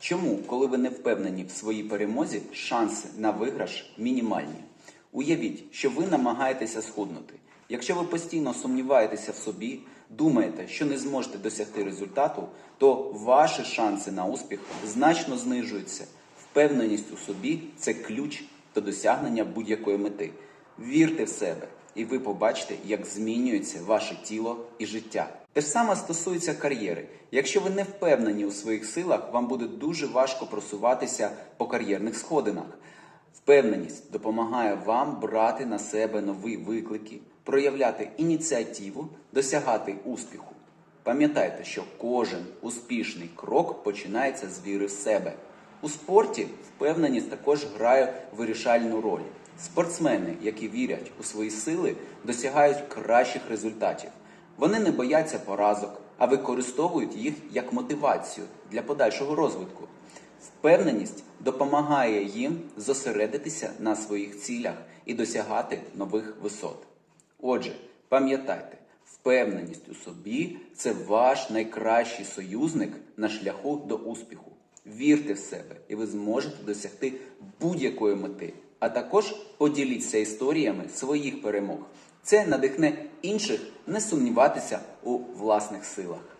Чому, коли ви не впевнені в своїй перемозі, шанси на виграш мінімальні? Уявіть, що ви намагаєтеся схуднути. Якщо ви постійно сумніваєтеся в собі, думаєте, що не зможете досягти результату, то ваші шанси на успіх значно знижуються. Впевненість у собі це ключ до досягнення будь-якої мети. Вірте в себе, і ви побачите, як змінюється ваше тіло і життя. Те ж саме стосується кар'єри. Якщо ви не впевнені у своїх силах, вам буде дуже важко просуватися по кар'єрних сходинах. Впевненість допомагає вам брати на себе нові виклики, проявляти ініціативу, досягати успіху. Пам'ятайте, що кожен успішний крок починається з віри в себе. У спорті впевненість також грає вирішальну роль. Спортсмени, які вірять у свої сили, досягають кращих результатів. Вони не бояться поразок, а використовують їх як мотивацію для подальшого розвитку. Впевненість допомагає їм зосередитися на своїх цілях і досягати нових висот. Отже, пам'ятайте, впевненість у собі це ваш найкращий союзник на шляху до успіху. Вірте в себе, і ви зможете досягти будь-якої мети. А також поділіться історіями своїх перемог. Це надихне інших не сумніватися у власних силах.